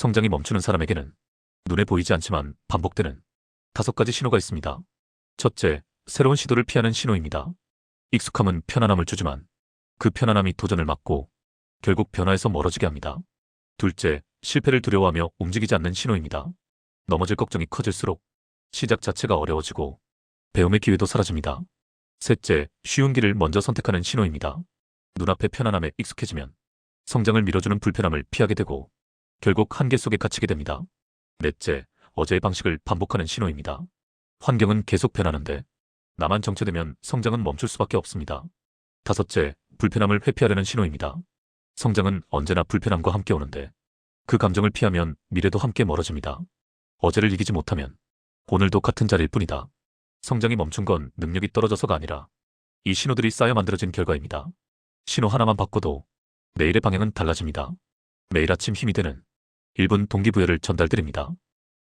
성장이 멈추는 사람에게는 눈에 보이지 않지만 반복되는 다섯 가지 신호가 있습니다. 첫째, 새로운 시도를 피하는 신호입니다. 익숙함은 편안함을 주지만 그 편안함이 도전을 막고 결국 변화에서 멀어지게 합니다. 둘째, 실패를 두려워하며 움직이지 않는 신호입니다. 넘어질 걱정이 커질수록 시작 자체가 어려워지고 배움의 기회도 사라집니다. 셋째, 쉬운 길을 먼저 선택하는 신호입니다. 눈앞의 편안함에 익숙해지면 성장을 밀어주는 불편함을 피하게 되고 결국 한계 속에 갇히게 됩니다. 넷째, 어제의 방식을 반복하는 신호입니다. 환경은 계속 변하는데 나만 정체되면 성장은 멈출 수밖에 없습니다. 다섯째, 불편함을 회피하려는 신호입니다. 성장은 언제나 불편함과 함께 오는데 그 감정을 피하면 미래도 함께 멀어집니다. 어제를 이기지 못하면 오늘도 같은 자리일 뿐이다. 성장이 멈춘 건 능력이 떨어져서가 아니라 이 신호들이 쌓여 만들어진 결과입니다. 신호 하나만 바꿔도 내일의 방향은 달라집니다. 매일 아침 힘이 되는 1분 동기부여를 전달드립니다.